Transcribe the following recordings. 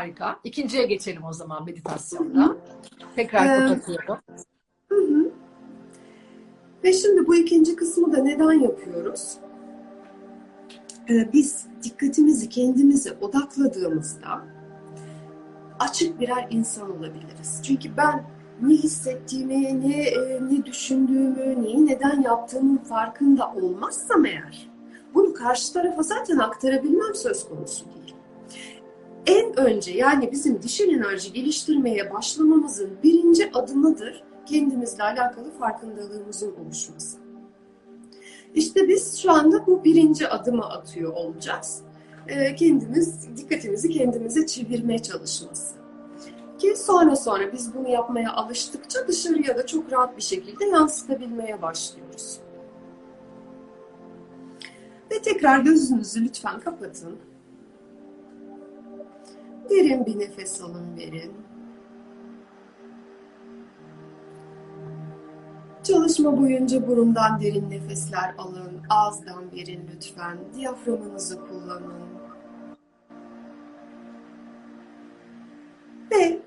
Harika. İkinciye geçelim o zaman meditasyonda. Tekrar Ee, kapatıyorum. Hı hı. Ve şimdi bu ikinci kısmı da neden yapıyoruz? Ee, biz dikkatimizi kendimize odakladığımızda açık birer insan olabiliriz. Çünkü ben ne hissettiğimi, ne, e, ne düşündüğümü, neyi neden yaptığımın farkında olmazsam eğer bunu karşı tarafa zaten aktarabilmem söz konusu değil. En önce yani bizim dişil enerji geliştirmeye başlamamızın birinci adımıdır kendimizle alakalı farkındalığımızın oluşması. İşte biz şu anda bu birinci adımı atıyor olacağız. Ee, kendimiz, dikkatimizi kendimize çevirmeye çalışması. Ki sonra sonra biz bunu yapmaya alıştıkça dışarıya da çok rahat bir şekilde yansıtabilmeye başlıyoruz. Ve tekrar gözünüzü lütfen kapatın. Derin bir nefes alın verin. Çalışma boyunca burundan derin nefesler alın, ağızdan verin lütfen. Diyaframınızı kullanın. Ve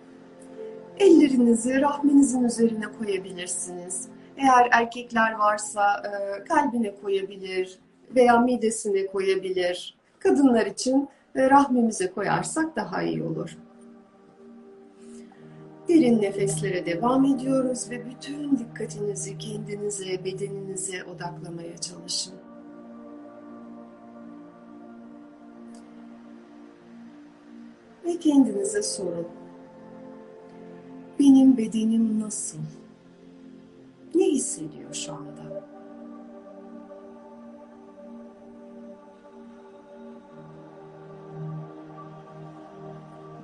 ellerinizi rahminizin üzerine koyabilirsiniz. Eğer erkekler varsa e, kalbine koyabilir veya midesine koyabilir. Kadınlar için rahmimize koyarsak daha iyi olur. Derin nefeslere devam ediyoruz ve bütün dikkatinizi kendinize, bedeninize odaklamaya çalışın. Ve kendinize sorun. Benim bedenim nasıl? Ne hissediyor şu anda?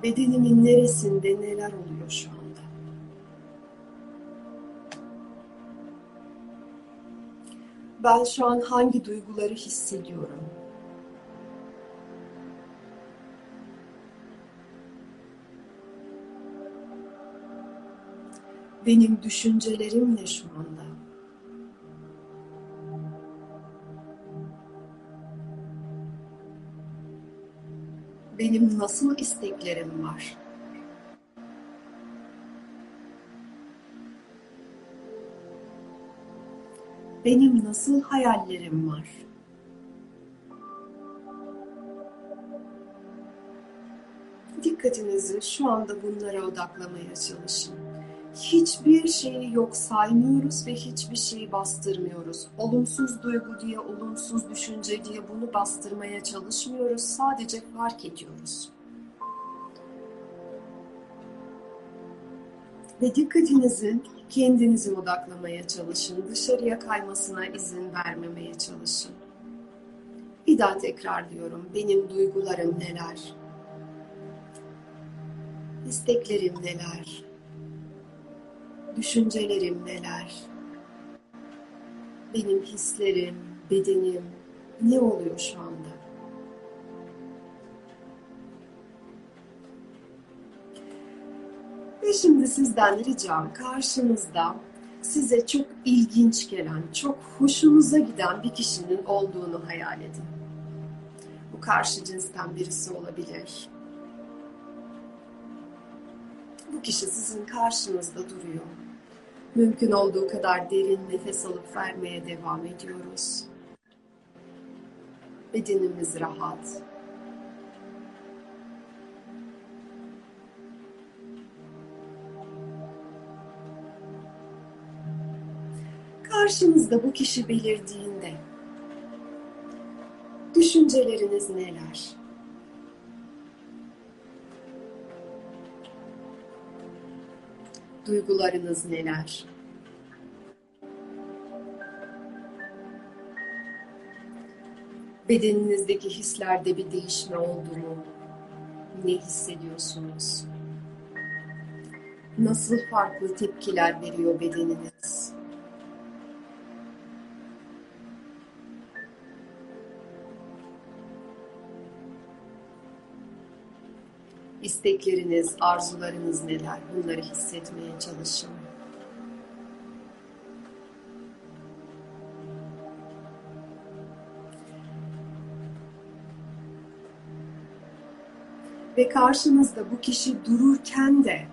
Bedenimin neresinde neler oluyor şu anda? Ben şu an hangi duyguları hissediyorum? Benim düşüncelerim ne şu anda? Benim nasıl isteklerim var? Benim nasıl hayallerim var? Dikkatinizi şu anda bunlara odaklamaya çalışın. Hiçbir şeyi yok saymıyoruz ve hiçbir şeyi bastırmıyoruz. Olumsuz duygu diye, olumsuz düşünce diye bunu bastırmaya çalışmıyoruz. Sadece fark ediyoruz. Ve dikkatinizin kendinize odaklamaya çalışın. Dışarıya kaymasına izin vermemeye çalışın. Bir daha tekrar diyorum. Benim duygularım neler? İsteklerim neler? Düşüncelerim neler? Benim hislerim, bedenim ne oluyor şu anda? Ve şimdi sizden ricam karşınızda size çok ilginç gelen, çok hoşunuza giden bir kişinin olduğunu hayal edin. Bu karşı cinsten birisi olabilir. Bu kişi sizin karşınızda duruyor. Mümkün olduğu kadar derin nefes alıp vermeye devam ediyoruz. Bedenimiz rahat. Karşınızda bu kişi belirdiğinde düşünceleriniz neler? Duygularınız neler? Bedeninizdeki hislerde bir değişme oldu mu? Ne hissediyorsunuz? Nasıl farklı tepkiler veriyor bedeniniz? İstekleriniz, arzularınız neler? Bunları hissetmeye çalışın. ve karşınızda bu kişi dururken de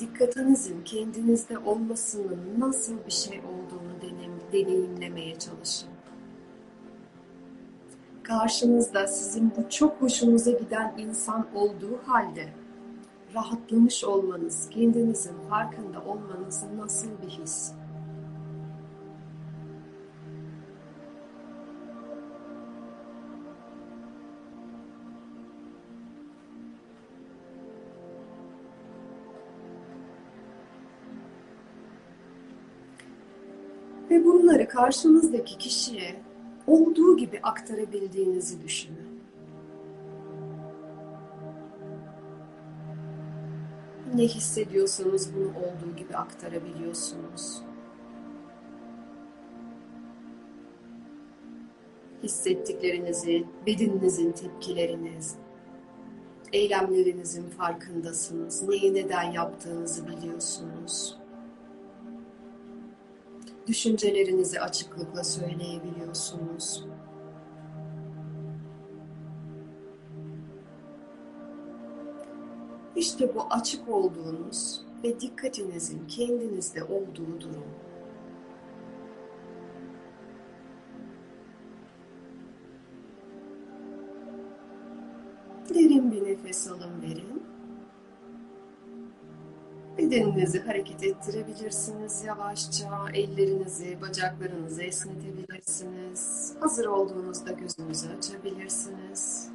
dikkatinizin kendinizde olmasının nasıl bir şey olduğunu deneyimlemeye çalışın. Karşınızda sizin bu çok hoşunuza giden insan olduğu halde rahatlamış olmanız, kendinizin farkında olmanız nasıl bir his? Ve bunları karşınızdaki kişiye olduğu gibi aktarabildiğinizi düşünün. Ne hissediyorsanız bunu olduğu gibi aktarabiliyorsunuz. Hissettiklerinizi, bedeninizin tepkileriniz, eylemlerinizin farkındasınız. Neyi neden yaptığınızı biliyorsunuz düşüncelerinizi açıklıkla söyleyebiliyorsunuz. İşte bu açık olduğunuz ve dikkatinizin kendinizde olduğu durum. Derin bir nefes alın verin. Bedeninizi hareket ettirebilirsiniz yavaşça. Ellerinizi, bacaklarınızı esnetebilirsiniz. Hazır olduğunuzda gözünüzü açabilirsiniz.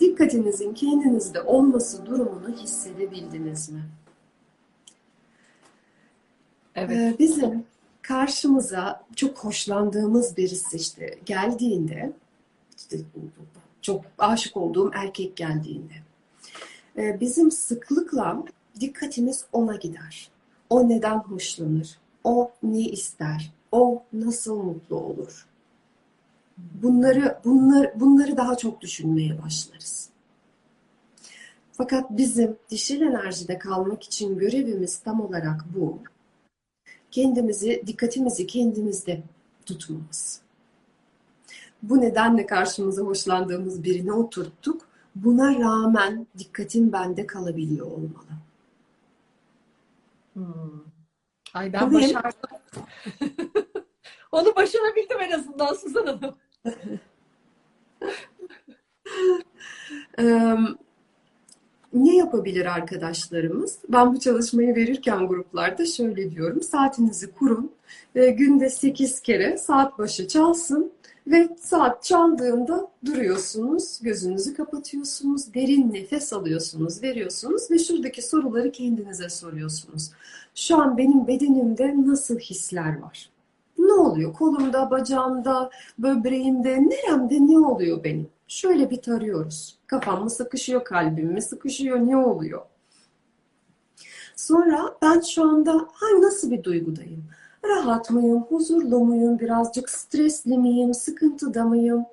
Dikkatinizin kendinizde olması durumunu hissedebildiniz mi? Evet. Bizim karşımıza çok hoşlandığımız birisi işte geldiğinde işte çok aşık olduğum erkek geldiğinde e, bizim sıklıkla dikkatimiz ona gider. O neden hoşlanır? O ne ister? O nasıl mutlu olur? Bunları bunlar bunları daha çok düşünmeye başlarız. Fakat bizim dişil enerjide kalmak için görevimiz tam olarak bu. Kendimizi, dikkatimizi kendimizde tutmamız. Bu nedenle karşımıza hoşlandığımız birini oturttuk. Buna rağmen dikkatim bende kalabiliyor olmalı. Hmm. Ay ben Tabii. başardım. Onu başarabildim en azından Suzan Hanım. ne yapabilir arkadaşlarımız? Ben bu çalışmayı verirken gruplarda şöyle diyorum. Saatinizi kurun. günde 8 kere saat başı çalsın ve saat çaldığında duruyorsunuz, gözünüzü kapatıyorsunuz, derin nefes alıyorsunuz, veriyorsunuz ve şuradaki soruları kendinize soruyorsunuz. Şu an benim bedenimde nasıl hisler var? Ne oluyor? Kolumda, bacağımda, böbreğimde, neremde ne oluyor benim? Şöyle bir tarıyoruz. Kafam mı sıkışıyor, kalbim mi sıkışıyor, ne oluyor? Sonra ben şu anda hangi nasıl bir duygudayım? Rahat mıyım, huzurlu muyum, birazcık stresli miyim, sıkıntıda mıyım?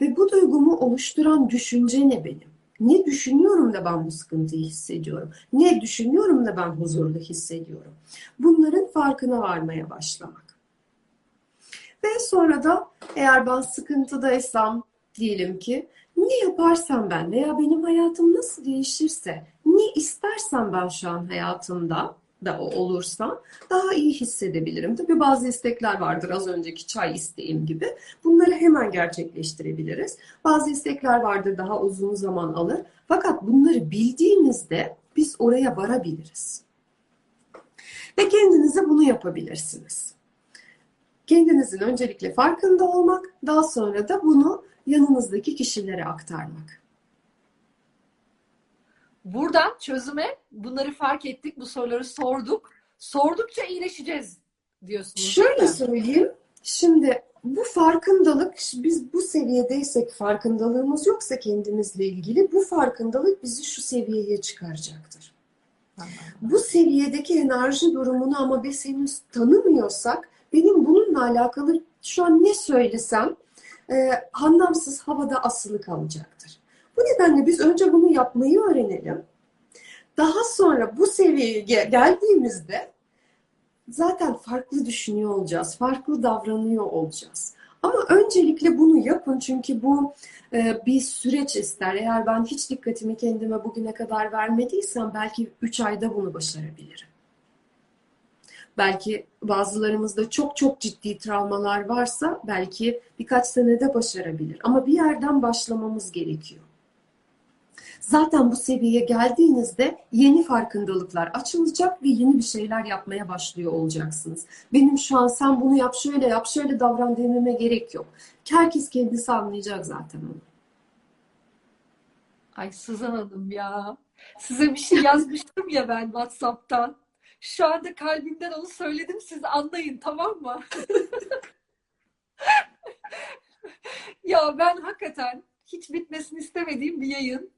Ve bu duygumu oluşturan düşünce ne benim? Ne düşünüyorum da ben bu sıkıntıyı hissediyorum? Ne düşünüyorum da ben huzurlu hissediyorum? Bunların farkına varmaya başlamak. Ve sonra da eğer ben sıkıntıdaysam diyelim ki ne yaparsam ben veya benim hayatım nasıl değişirse, ne istersem ben şu an hayatımda da olursa daha iyi hissedebilirim. Tabii bazı istekler vardır az önceki çay isteğim gibi. Bunları hemen gerçekleştirebiliriz. Bazı istekler vardır daha uzun zaman alır. Fakat bunları bildiğimizde biz oraya varabiliriz. Ve kendinize bunu yapabilirsiniz. Kendinizin öncelikle farkında olmak, daha sonra da bunu yanınızdaki kişilere aktarmak. Buradan çözüme bunları fark ettik, bu soruları sorduk. Sordukça iyileşeceğiz diyorsunuz. Şöyle söyleyeyim. Şimdi bu farkındalık, biz bu seviyedeysek farkındalığımız yoksa kendimizle ilgili bu farkındalık bizi şu seviyeye çıkaracaktır. Tamam. Bu seviyedeki enerji durumunu ama biz henüz tanımıyorsak benim bununla alakalı şu an ne söylesem e, anlamsız havada asılı kalacaktır. Bu nedenle biz önce bunu yapmayı öğrenelim. Daha sonra bu seviyeye geldiğimizde zaten farklı düşünüyor olacağız, farklı davranıyor olacağız. Ama öncelikle bunu yapın çünkü bu e, bir süreç ister. Eğer ben hiç dikkatimi kendime bugüne kadar vermediysem belki 3 ayda bunu başarabilirim. Belki bazılarımızda çok çok ciddi travmalar varsa belki birkaç senede başarabilir. Ama bir yerden başlamamız gerekiyor. Zaten bu seviyeye geldiğinizde yeni farkındalıklar açılacak ve yeni bir şeyler yapmaya başlıyor olacaksınız. Benim şu an sen bunu yap, şöyle yap, şöyle davran dememe gerek yok. Herkes kendisi anlayacak zaten onu. Ay Suzan Hanım ya. Size bir şey yazmıştım ya ben WhatsApp'tan. Şu anda kalbimden onu söyledim siz anlayın tamam mı? Ya ben hakikaten hiç bitmesini istemediğim bir yayın.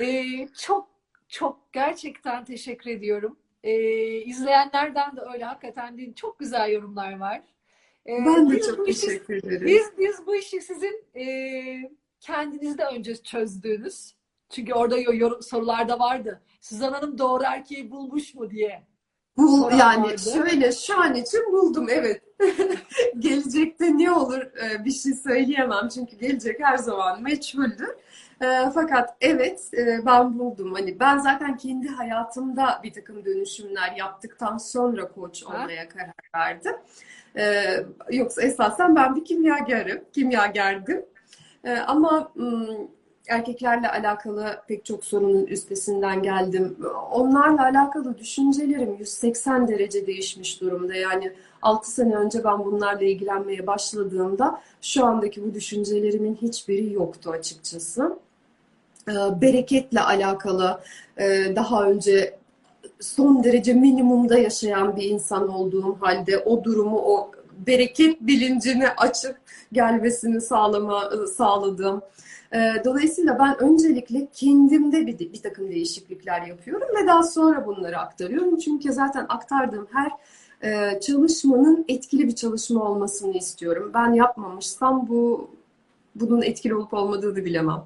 Ee, çok çok gerçekten teşekkür ediyorum. Ee, izleyenlerden de öyle hakikaten değil, çok güzel yorumlar var. Ee, Ben de çok işi, teşekkür ederim. biz, biz bu işi sizin e, kendinizde önce çözdüğünüz. Çünkü orada yorum, sorularda vardı. Suzan Hanım doğru erkeği bulmuş mu diye. Bul, yani vardı. şöyle şu an için buldum evet. Gelecekte ne olur e, bir şey söyleyemem çünkü gelecek her zaman meçhuldür. E, Fakat evet e, ben buldum. Hani ben zaten kendi hayatımda bir takım dönüşümler yaptıktan sonra koç Ha? olmaya karar verdim. E, Yoksa esasen ben bir kimyagerim, kimyagerdim. E, Ama erkeklerle alakalı pek çok sorunun üstesinden geldim. Onlarla alakalı düşüncelerim 180 derece değişmiş durumda. Yani 6 sene önce ben bunlarla ilgilenmeye başladığımda şu andaki bu düşüncelerimin hiçbiri yoktu açıkçası. Ee, Bereketle alakalı e, daha önce son derece minimumda yaşayan bir insan olduğum halde o durumu, o bereket bilincini açıp gelmesini sağlama, sağladım. Ee, Dolayısıyla ben öncelikle kendimde bir, bir takım değişiklikler yapıyorum ve daha sonra bunları aktarıyorum. Çünkü zaten aktardığım her e, çalışmanın etkili bir çalışma olmasını istiyorum. Ben yapmamışsam bu bunun etkili olup olmadığını bilemem.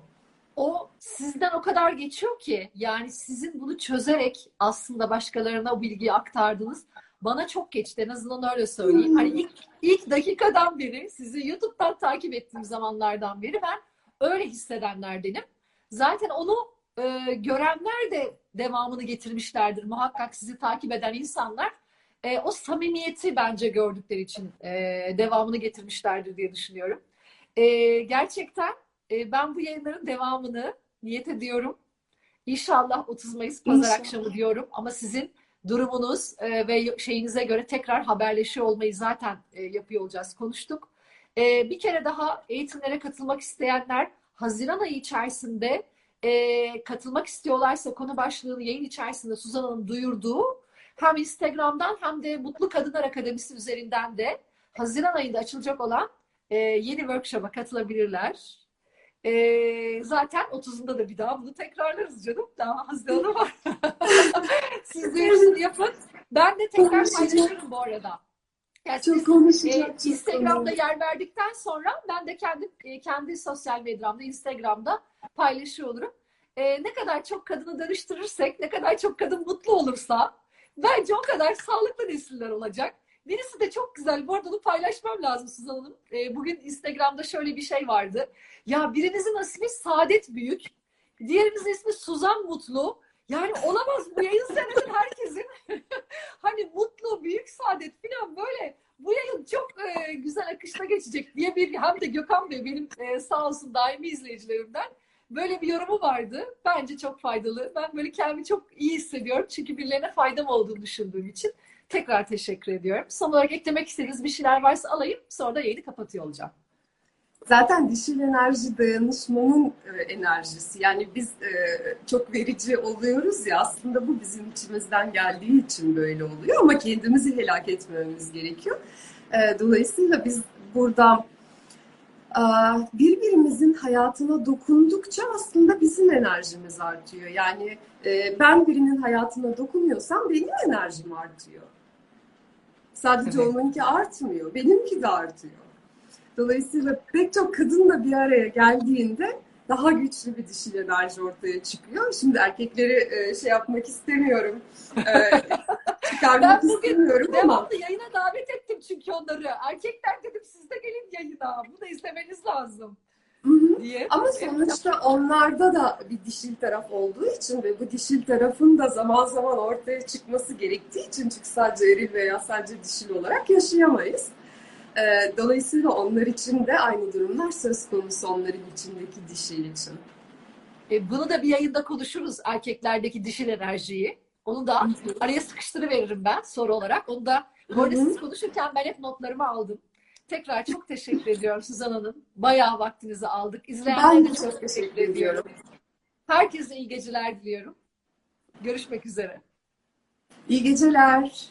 O sizden o kadar geçiyor ki yani sizin bunu çözerek aslında başkalarına o bilgiyi aktardınız. Bana çok geçti en azından öyle söyleyeyim. Hani ilk, ilk dakikadan beri sizi YouTube'dan takip ettiğim zamanlardan beri ben öyle hissedenlerdenim. Zaten onu e, görenler de devamını getirmişlerdir. Muhakkak sizi takip eden insanlar e, o samimiyeti bence gördükleri için e, devamını getirmişlerdir diye düşünüyorum. E, gerçekten e, ben bu yayınların devamını niyet ediyorum. İnşallah 30 Mayıs Pazar İnşallah. akşamı diyorum ama sizin durumunuz e, ve şeyinize göre tekrar haberleşiyor olmayı zaten e, yapıyor olacağız, konuştuk. E, bir kere daha eğitimlere katılmak isteyenler Haziran ayı içerisinde e, katılmak istiyorlarsa konu başlığını yayın içerisinde Suzan Hanım duyurduğu hem Instagram'dan hem de Mutlu Kadınlar Akademisi üzerinden de Haziran ayında açılacak olan e, yeni workshop'a katılabilirler. E, zaten 30'unda da bir daha bunu tekrarlarız canım. Daha Haziran'a var. Siz de hepsini yapın. Ben de tekrar paylaşırım bu arada. Yani Çok siz konuşacak, e, çok Instagram'da konu. yer verdikten sonra ben de kendi e, kendi sosyal medyamda Instagram'da paylaşıyor olurum. E, ne kadar çok kadını dönüştürürsek, ne kadar çok kadın mutlu olursa bence o kadar sağlıklı nesiller olacak. Birisi de çok güzel. Bu arada onu paylaşmam lazım Suzan Hanım. E, bugün Instagram'da şöyle bir şey vardı. Ya birinizin ismi Saadet Büyük, diğerimizin ismi Suzan Mutlu. Yani olamaz bu yayın seyreden herkesin hani mutlu, büyük saadet falan böyle bu yayın çok e, güzel akışta geçecek diye bir hem de Gökhan Bey benim e, sağ olsun daimi izleyicilerimden böyle bir yorumu vardı. Bence çok faydalı. Ben böyle kendimi çok iyi hissediyorum. Çünkü birilerine faydam olduğunu düşündüğüm için. Tekrar teşekkür ediyorum. Son olarak eklemek istediğiniz bir şeyler varsa alayım. Sonra da yayını kapatıyor olacağım. Zaten dişil enerji dayanışmanın e, enerjisi. Yani biz e, çok verici oluyoruz ya aslında bu bizim içimizden geldiği için böyle oluyor ama kendimizi helak etmememiz gerekiyor. E, Dolayısıyla biz burada birbirimizin hayatına dokundukça aslında bizim enerjimiz artıyor. Yani ben birinin hayatına dokunuyorsam benim enerjim artıyor. Sadece Evet. onunki artmıyor, benimki de artıyor. Dolayısıyla pek çok kadınla bir araya geldiğinde daha güçlü bir dişil enerji ortaya çıkıyor. Şimdi erkekleri e, şey yapmak istemiyorum, e, çıkarmak Ben bugün istemiyorum ama yayına davet ettim çünkü onları. Erkekler dedim siz de gelin yayına. Bunu izlemeniz lazım. Diye. Ama sonuçta onlarda da bir dişil taraf olduğu için ve bu dişil tarafın da zaman zaman ortaya çıkması gerektiği için çünkü sadece eril veya sadece dişil olarak yaşayamayız. Ee, Dolayısıyla onlar için de aynı durumlar söz konusu onların içindeki dişil için. E, bunu da bir yayında konuşuruz erkeklerdeki dişil enerjiyi. Onu da araya sıkıştırıveririm ben soru olarak. Onu da bu arada siz konuşurken ben hep notlarımı aldım. Tekrar çok teşekkür ediyorum Suzan Hanım. Bayağı vaktinizi aldık. İzleyenlere çok teşekkür ediyorum. Herkese iyi geceler diliyorum. Görüşmek üzere. İyi geceler.